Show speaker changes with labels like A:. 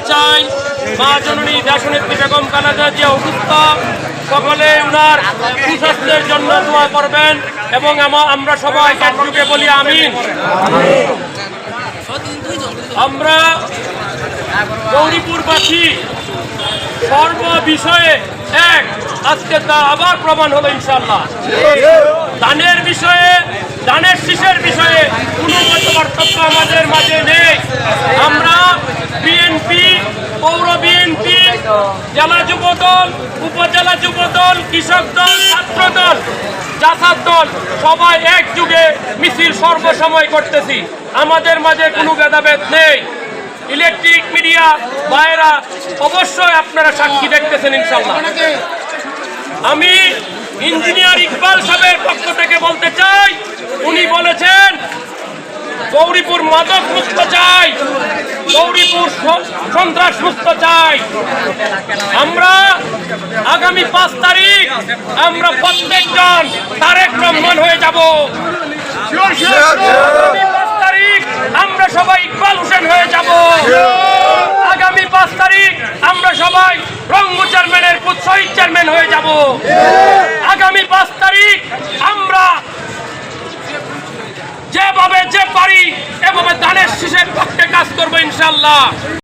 A: চাই। মা জননী দেশনেত্রী বেগম খালেদা জিয়া অসুস্থ সকলে উনার সুস্বাস্থ্যের জন্য দোয়া করবেন এবং আমা- আমরা সবাই একযুগে বলি আমিন। আমরা গৌরীপুরবাসী সর্ব বিষয়ে এক। আজকে তা আবার প্রমাণ হলো ইনশাল্লাহ দানের বিষয়ে, দানের শীষের বিষয়ে কোনো মত পার্থক্য আমাদের মাঝে নেই আমরা বিএনপি পৌর বিএনপি জেলা যুব দল উপজেলা যুব দল কৃষক দল, ছাত্র দল, জাসাদ দল, সবাই একযুগে মিছিল সর্বসময় করতেছি। আমাদের মাঝে কোনো ভেদাভেদ নেই। ইলেকট্রিক মিডিয়া বাইরা অবশ্যই আপনারা সাক্ষী দেখতেছেন ইনশাল্লাহ আমি ইঞ্জিনিয়ার ইকবাল সাহেবের পক্ষ থেকে বলতে চাই, উনি বলেছেন, গৌরীপুর মাদক মুক্ত চাই, গৌরীপুর সন্ত্রাস মুক্ত চাই। আমরা আগামী পাঁচ তারিখ, আমরা প্রত্যেকজন তারেক রহমান হয়ে যাব। আমরা সবাই ইকবাল হোসেন হয়ে যাব। আগামী পাঁচ তারিখ, আমরা সবাই রঙ্গু চেয়ারম্যানের শহীদ চেয়ারম্যান হয়ে যাব। আগামী পাঁচ তারিখ, আমরা যেভাবে যে পারি, এভাবে দানের শীষের পক্ষে কাজ করব ইনশাল্লাহ